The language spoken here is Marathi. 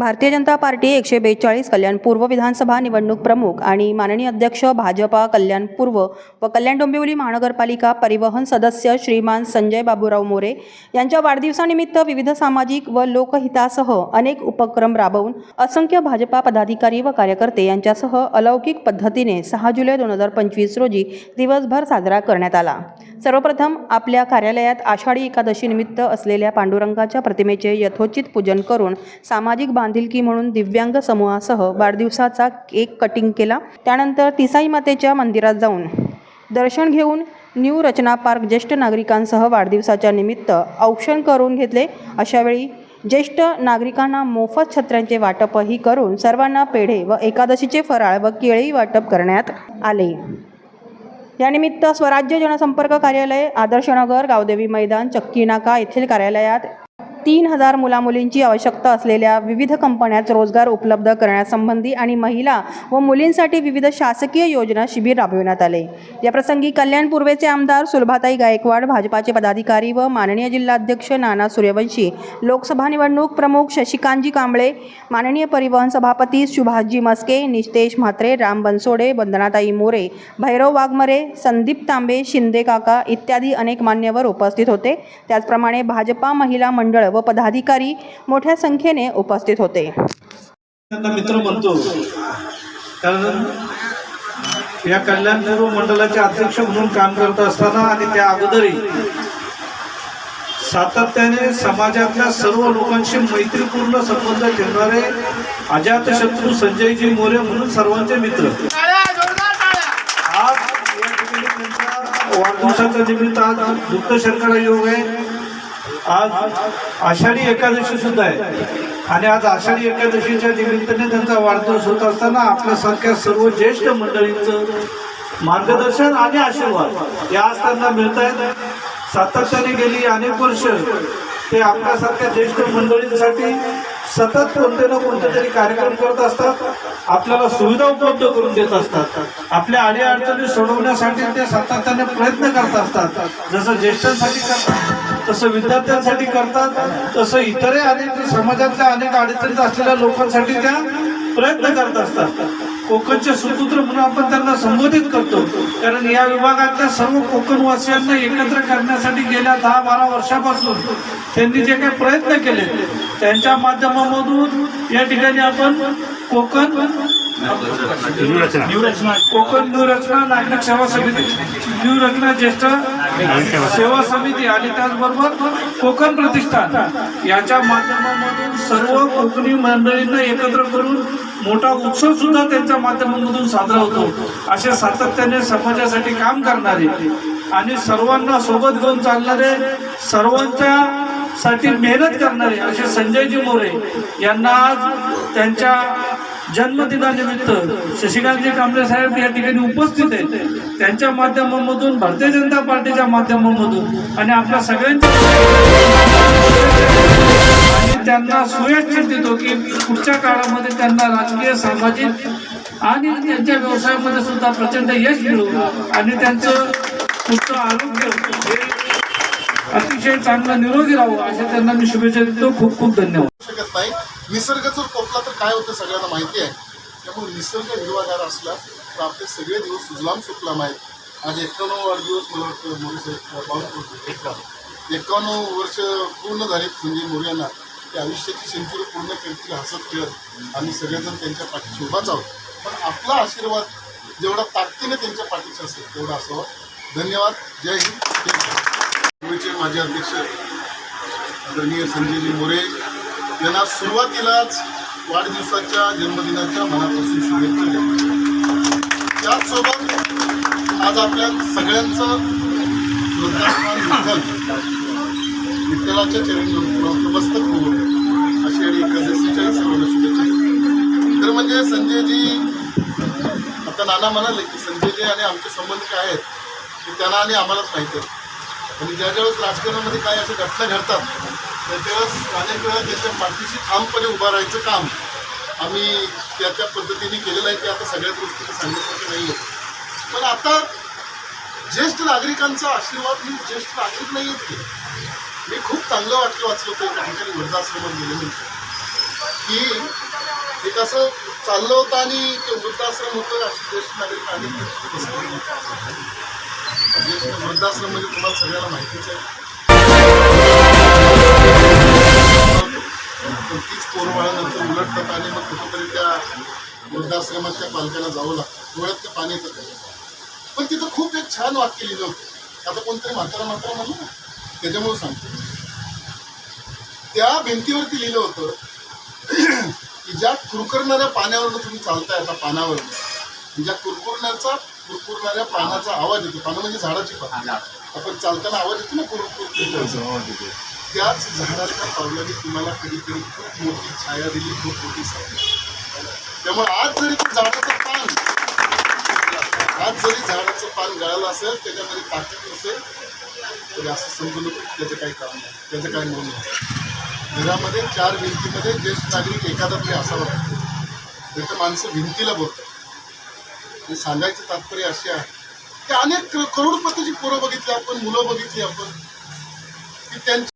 भारतीय जनता पार्टी एकशे बेचाळीस कल्याण पूर्व विधानसभा निवडणूक प्रमुख आणि माननीय अध्यक्ष भाजपा कल्याण पूर्व व कल्याण डोंबिवली महानगरपालिका परिवहन सदस्य श्रीमान संजय बाबूराव मोरे यांच्या वाढदिवसानिमित्त विविध सामाजिक व लोकहितासह अनेक उपक्रम राबवून असंख्य भाजपा पदाधिकारी व कार्यकर्ते यांच्यासह अलौकिक पद्धतीने सहा जुलै दोन हजार पंचवीस रोजी दिवसभर साजरा करण्यात आला. सर्वप्रथम आपल्या कार्यालयात आषाढी एकादशीनिमित्त असलेल्या पांडुरंगाच्या प्रतिमेचे यथोचित पूजन करून सामाजिक बांधिलकी म्हणून दिव्यांग समूहासह वाढदिवसाचा केक कटिंग केला. त्यानंतर तिसाई मातेच्या मंदिरात जाऊन दर्शन घेऊन न्यू रचना पार्क ज्येष्ठ नागरिकांसह वाढदिवसाच्या निमित्त औक्षण करून घेतले. अशावेळी ज्येष्ठ नागरिकांना मोफत छत्र्यांचे वाटपही करून सर्वांना पेढे व एकादशीचे फराळ व केळी वाटप करण्यात आले. यानिमित्त स्वराज्य जनसंपर्क कार्यालय आदर्शनगर गावदेवी मैदान चक्की नाका येथील कार्यालयात तीन हजार मुलामुलींची आवश्यकता असलेल्या विविध कंपन्यात रोजगार उपलब्ध करण्यासंबंधी आणि महिला व मुलींसाठी विविध शासकीय योजना शिबिर राबविण्यात आले. याप्रसंगी कल्याण पूर्वेचे आमदार सुलभाताई गायकवाड भाजपाचे पदाधिकारी व माननीय जिल्हाध्यक्ष नाना सूर्यवंशी लोकसभा निवडणूक प्रमुख शशिकांतजी कांबळे माननीय परिवहन सभापती सुभाषजी मस्के नितेश म्हात्रे राम बनसोडे वंदनाताई मोरे भैरव वाघमरे संदीप तांबे शिंदे काका इत्यादी अनेक मान्यवर उपस्थित होते. त्याचप्रमाणे भाजपा महिला मंडळ व पदाधिकारी मोठ्या संख्येने उपस्थित होते. मित्र म्हणतो कारण या कल्याण नेहरू मंडळाचे अध्यक्ष म्हणून काम करत असताना आणि त्या अगोदरही सातत्याने समाजातल्या सर्व लोकांशी मैत्रीपूर्ण संबंध ठेवणारे अजातशत्रू संजयजी मोरे म्हणून सर्वांचे मित्र. आज वाढदिवसाच्या निमित्त आज दुग्ध शर्करा योग आहे. आज आषाढी एकादशी सुद्धा आहे. आणि आज आषाढी एकादशीच्या निमित्ताने त्यांचा वाढदिवस होत असताना आपल्यासारख्या सर्व ज्येष्ठ मंडळींचं मार्गदर्शन आणि आशीर्वाद या आज त्यांना मिळत आहेत. सातत्याने गेली अनेक वर्ष ते आपल्यासारख्या ज्येष्ठ मंडळींसाठी सतत कोणते ना कोणते तरी कार्यक्रम करत असतात. आपल्याला सुविधा उपलब्ध करून देत असतात. आपल्या अडीअडचणी सोडवण्यासाठी ते सातत्याने प्रयत्न करत असतात. जसं ज्येष्ठांसाठी करतात. तसं विद्यार्थ्यांसाठी करतात तसं इतरही अनेक समाजातल्या अनेक अडचणीत असलेल्या लोकांसाठी त्या प्रयत्न करत असतात. कोकणचे सुपुत्र म्हणून आपण त्यांना संबोधित करतो. कारण या विभागातल्या सर्व कोकणवासियांना एकत्र करण्यासाठी गेल्या दहा बारा वर्षापासून त्यांनी जे काही प्रयत्न केले त्यांच्या माध्यमामधून या ठिकाणी आपण कोकण कोकण न्यू रचना नागरिक सेवा समिती न्यू रचना ज्येष्ठ सेवा समिती आणि त्याचबरोबर कोकण प्रतिष्ठान याच्या माध्यमामधून सर्व कोकणी मंडळींना एकत्र करून मोठा उत्सव सुद्धा त्यांच्या माध्यमामधून साजरा होतो. असे सातत्याने समाजासाठी काम करणारे आणि सर्वांना सोबत घेऊन चालणारे सर्वांच्या साठी मेहनत करणारे असे संजयजी मोरे यांना आज त्यांच्या जन्मदिनानिमित्त शशिकांतजी कांबळे साहेब या ठिकाणी उपस्थित आहेत. त्यांच्या माध्यमामधून भारतीय जनता पार्टीच्या माध्यमामधून आणि आपल्या सगळ्यांच्या आणि त्यांना शुभेच्छा देतो की पुढच्या काळामध्ये त्यांना राजकीय सामाजिक आणि त्यांच्या व्यवसायामध्ये सुद्धा प्रचंड यश मिळू आणि त्यांचं पुढचं आरोग्य अतिशय चांगलं निरोगी राहू असे त्यांना मी शुभेच्छा देतो. खूप खूप धन्यवाद. शकत नाही निसर्ग जर कोपला तर काय होतं सगळ्यांना माहिती आहे. त्यामुळे निसर्ग हिरवागार असला तर आपले सगळे दिवस सुजलाम सुफलाम आहेत आज एक्कावन्न वाढदिवस मला वाटतं मोरे साहेब एक्कावन्न वर्ष पूर्ण झालीत संजय मोरे यांना ते आयुष्याची सेंचुरी पूर्ण करतील हसत खेळत. आम्ही सगळेजण त्यांच्या पाठीशी उभाच आहोत. पण आपला आशीर्वाद जेवढा ताकदीने त्यांच्या पाठीशी असेल तेवढा असावा. धन्यवाद. जय हिंद. माझे अध्यक्ष आदरणीय संजयजी मोरे यांना सुरुवातीलाच वाढदिवसाच्या जन्मदिनाच्या मनापासून शुभेच्छा देतो. त्याचसोबत आज आपल्या सगळ्यांचं विठ्ठलाच्या चरणी नतमस्तक होऊन अशी आणि एकादशीच्याही सर्वांना शुभेच्छा तर म्हणजे संजयजी आता नाना म्हणाले की संजयजी आणि आमचे संबंध काय आहेत? ते त्यांना आणि आम्हालाच माहिती आहे. आणि ज्या ज्यावेळेस राजकारणामध्ये काय अशा घटना घडतात तर त्यावेळेस अनेक वेळा त्याच्या पाठीशी ठामपणे उभं राहायचं काम आम्ही त्या त्या पद्धतीने केलेलं आहे ते आता सगळ्याच गोष्टी सांगितलं नाही आहे. पण आता ज्येष्ठ नागरिकांचा आशीर्वाद मी ज्येष्ठ नागरिक नाही आहेत मी खूप चांगलं वाटलं वाचलं होतं एका ठिकाणी वृद्धाश्रमात गेल्यानंतर की एक असं चाललं होतं आणि ते वृद्धाश्रम होतं अशी ज्येष्ठ नागरिक आणि ज्येष्ठ वृद्धाश्रम म्हणजे तुम्हाला सगळ्याला माहितीच आहे. उलटतात आणि मग कुठंतरी त्या वृद्धाश्रमात त्या पालकांना जावं लागतं. डोळ्यात ते पाणी येतं त्याच्या. पण तिथं खूप एक छान वाक्य लिहिलं होतं. आता कोणतरी म्हातारा म्हातारा म्हणलं ना त्याच्यामुळे सांगतो. त्या भिंतीवरती लिहिलं होतं की ज्या कुरकुरणाऱ्या पाण्यावरनं तुम्ही चालताय आता पानावरनं ज्या कुरकुरण्याचा कुरकुरणाऱ्या पानाचा आवाज येतो पानं म्हणजे झाडाची पानं. आपण चालताना आवाज येतो ना कुरकुर त्याच झाडाच्या पावलाने तुम्हाला कधीतरी खूप मोठी छाया दिली खूप मोठी सावली. त्यामुळे आज जरी ते झाडाचं पान आज जरी झाडाचं पान गळालं असेल त्याच्यामध्ये ताकद नसेल तरी असं समजू नको त्याचं काही काम नाही. त्याचं काही मोल नाही. घरामध्ये चार भिंतीमध्ये ज्येष्ठ नागरिक एखादा तरी असावा. त्याचं माणसं भिंतीला बोलतात. हे सांगायचं तात्पर्य असे आहे की अनेक करोडपतीची पोरं बघितली आपण मुलं बघितली आपण की त्यांची